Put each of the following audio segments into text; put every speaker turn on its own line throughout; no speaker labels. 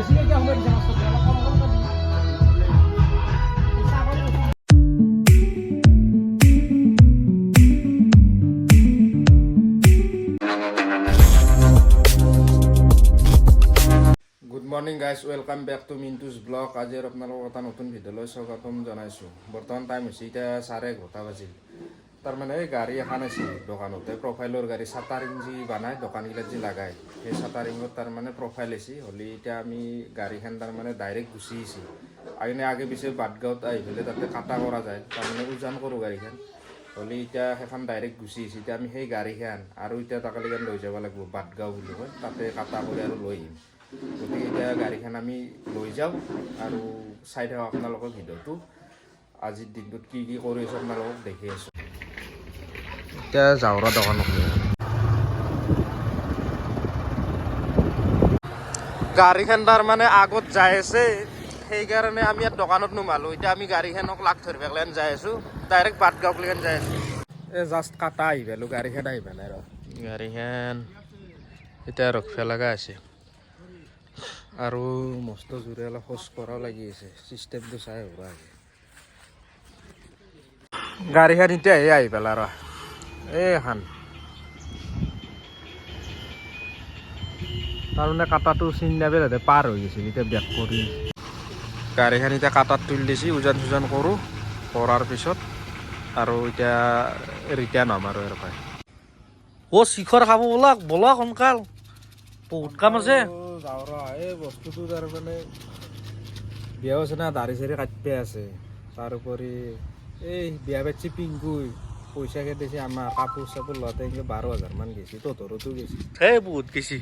বেছিকৈ কিয় সময় দিছে মাছটো অলপ কম কমকৈ দি পইচা কৰি কৈছোঁ।
Good morning guys welcome back to Mintu's blog আজি আৰু আপোনালোকক এটা নতুন ভিডিঅ'লৈ স্বাগতম জনাইছোঁ বৰ্তমান টাইম হৈছে এতিয়া চাৰে এঘাৰটা বাজিল তাৰমানে এই গাড়ী এখন আছিল দোকানতে প্ৰফাইলৰ গাড়ী চাটাৰিং যি বনায় দোকানগিলাত যি লাগায় সেই চাটাৰিঙত তাৰমানে প্ৰফাইল আহিছে হ'লে এতিয়া আমি গাড়ীখন তাৰমানে ডাইৰেক্ট গুচি আহিছোঁ। আইনে আগে পিছে বাটগাঁৱত আহি পেলাই তাতে কাটা কৰা যায়। তাৰমানে উজান কৰোঁ গাড়ীখন। হ'লে এতিয়া সেইখন ডাইৰেক্ট গুচি আহিছে। এতিয়া আমি সেই গাড়ীখন আৰু এতিয়া তাকালিখন লৈ যাব লাগিব, বাটগাঁও বুলি কয়। তাতে কাটা কৰি আৰু লৈ আহিম। গতিকে এতিয়া গাড়ীখন আমি লৈ যাওঁ আৰু চাই থাকক আপোনালোকৰ ভিডিঅ'টো। আজিৰ দিনটোত কি কি কৰি আছোঁ আপোনালোকক দেখি আছোঁ। এতিয়া যাওঁৰা দোকানত গাড়ীখন তাৰমানে আগত যাই আছে সেইকাৰণে আমি ইয়াত দোকানত নোমালো। এতিয়া আমি গাড়ীখনক লাগ ধৰিবলৈন যাই আছোঁ। ডাইৰেক্ট বাটগাঁৱকলৈকে যাই আছোঁ। এই জাষ্ট কাটা আহি পালোঁ গাড়ীখন আহি পেলাই ৰ। গাড়ীখন এতিয়া ৰখিব লগা আছে। আৰু মস্ত জোৰে অলপ খোজ কৰাও লাগি আছে চিষ্টেমটো চাই হ'ব গাড়ীখন এতিয়া আহি আহি পেলা ৰ। এইখান তাৰমানে কাটাটো চিন তাতে পাৰ হৈ গৈছিল এতিয়া বেক কৰি। গাড়ীখন এতিয়া কাটাত তুলি দিছে ওজন চোজন কৰোঁ কৰাৰ পিছত আৰু এতিয়া ৰিটাৰ্ণ হ'ম আৰু ইয়াৰ পৰাই।
অ শিখৰ খাব ব'লক ব'লক সোনকাল। বহুত কাম আছে।
এই বস্তুটো তাৰমানে বিয়া আছে না দাড়ি চাড়ি কাটিতে আছে তাৰোপৰি এই বিয়া পাতিছে পিংকুই। পইচা খেদিছে আমাৰ কাপোৰ চাপোৰ লওঁতে এনেকৈ বাৰ হাজাৰমান গৈছে তহঁতৰোতো গৈছে।
সেই বহুত গেছি।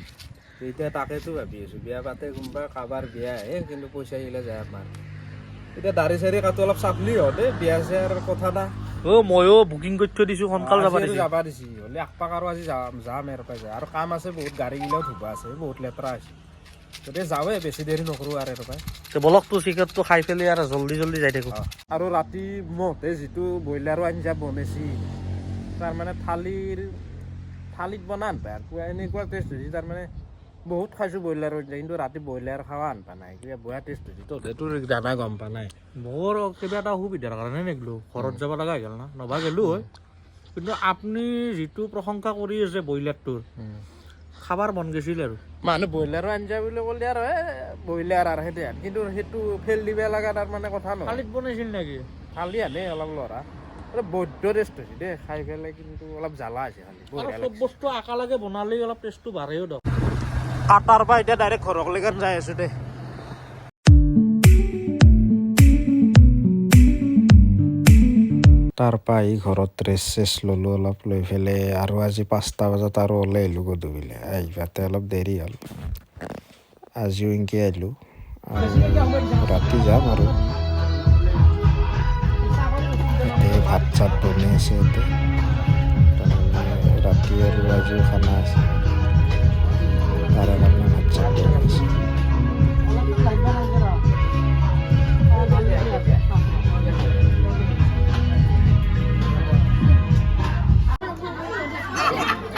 এতিয়া তাকেতো ভাবি আছোঁ বিয়া পাতে কোনোবা কাৰোবাৰ বিয়া আহে কিন্তু পইচা আহিলে যায় আমাৰ। এতিয়া দাড়ি চাড়ি কাটো অলপ চাপলি হ দেই বিয়া চিয়াৰ কথা না।
অ ময়ো বুকিং কৰি থৈ দিছো সোনকাল যাবা দিছে।
যাবা দিছি হ'লে একপাক আৰু আজি যাম যাম ইয়াৰ পৰা যায়। আৰু কাম আছে বহুত গাড়ীগিলাও ধুবা আছে বহুত লেতেৰা আছে গতিকে যাওঁৱে বেছি দেৰি নকৰোঁ আৰু পৰাই
তে চিকেটটো খাই পেলাই আৰু জল্দি জল্দি যাই থাকো।
আৰু ৰাতি মহতে যিটো ব্ৰইলাৰো আঞ্জা বনাইছি তাৰমানে থালিৰ থালিত বনা পুৱা এনেকুৱা টেষ্ট হৈছে তাৰমানে বহুত খাইছোঁ ব্ৰইলাৰৰ কিন্তু ৰাতি ব্ৰইলাৰ খাৱা আনপা নাই কিবা বেয়া টেষ্ট হৈছে। তহঁতেতো দানা গম পা নাই।
মোৰ কিবা এটা অসুবিধাৰ কাৰণে নেগলো ঘৰত যাব লগা হৈ গ'ল না নবা গেলো হয়। কিন্তু আপুনি যিটো প্ৰশংসা কৰি আছে ব্ৰইলাৰটোৰ খাবাৰ মন গৈছিল আৰু।
মানুহ ব্ৰইলাৰৰ আঞ্জা বুলি ক'লে আৰু এ ব্ৰইলাৰ আৰু সেইটো কিন্তু সেইটো ফেল দিব লগা তাৰমানে কথা নহয়।
কালিত বনাইছিল নেকি?
থালি আনে অলপ ল'ৰা। বৈদ্য টেষ্ট হৈছে দেই খাই পেলাই কিন্তু অলপ জ্বালা হৈছে খালি
চব বস্তু একেলগে বনালে অলপ টেষ্টটো বাঢ়েও দিয়ক।
কাটাৰ পৰা এতিয়া ডাইৰেক্ট ঘৰকলৈকে যাই আছোঁ দেই। তাৰ পৰা আহি ঘৰত ৰেষ্ট চেষ্ট ল'লোঁ, অলপ লৈ পেলাই আৰু আজি পাঁচটা বজাত আৰু ওলাই আহিলোঁ গধূলি আহি পাওঁতে অলপ দেৰি হ'ল। আজিও এনেকৈ আহিলোঁ। ৰাতি যাম আৰু। ভাত চাত বনাই আছে ইয়াতে। ৰাতি আৰু আজিও খানা আছে। তাৰে কাৰণে ভাত চাত বনাই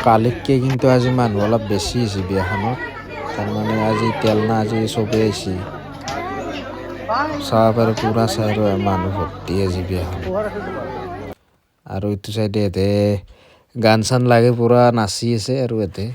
কালিতকৈ কিন্তু আজি মানুহ অলপ বেছি হৈছে বিয়াখনত। তাৰমানে আজি তেল না, আজি চবেই আহিছে। চাব পাৰে পুৰা চাই আৰু মানুহ ভৰ্তি আজি বিয়াখন আৰু এইটো চাইডে ইয়াতে গান চান লাগে, পুৰা নাচি আছে আৰু ইয়াতে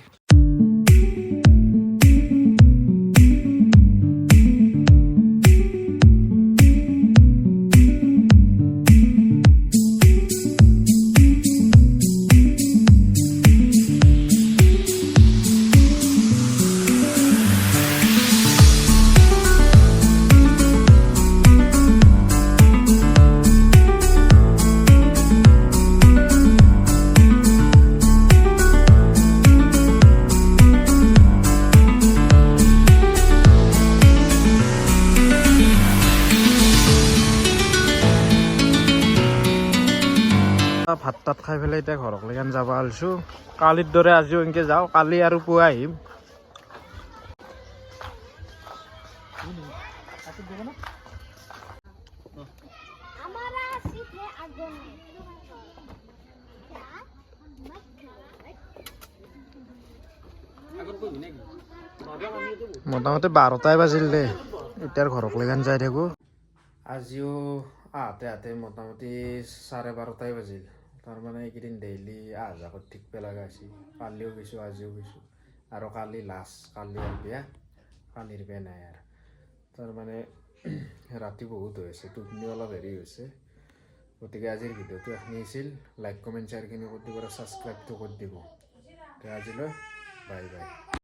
ভাত তাত খাই পেলাই এতিয়া ঘৰক লেকেন যাব আলছো। কালিৰ দৰে আজিও এনেকৈ যাওঁ, কালি আৰু পুৱা আহিম। মোটামুটি বাৰটাই বাজিল দে এতিয়া ঘৰক লেকেন যাই থাকোঁ। আজিও আহোঁতে আহোঁতে মোটামুটি চাৰে বাৰটাই বাজিল। তাৰমানে এইকেইদিন ডেইলি আহ যাহ কৰি ঠিক পেলাগা হৈছে। কালিও গৈছোঁ, আজিও গৈছোঁ। আৰু কালি লাষ্ট কালি বিয়া। কালিৰ বিয়া নাই আৰু। তাৰমানে ৰাতি বহুত হৈ আছে। টোপনি অলপ হেৰি হৈছে। গতিকে আজিৰ ভিডিঅ'টো এইখিনি আছিল লাইক কমেণ্ট শ্বেয়াৰখিনি কৰি দিব আৰু ছাবস্ক্ৰাইবটো কৰি দিব। আজিলৈ বাই বাই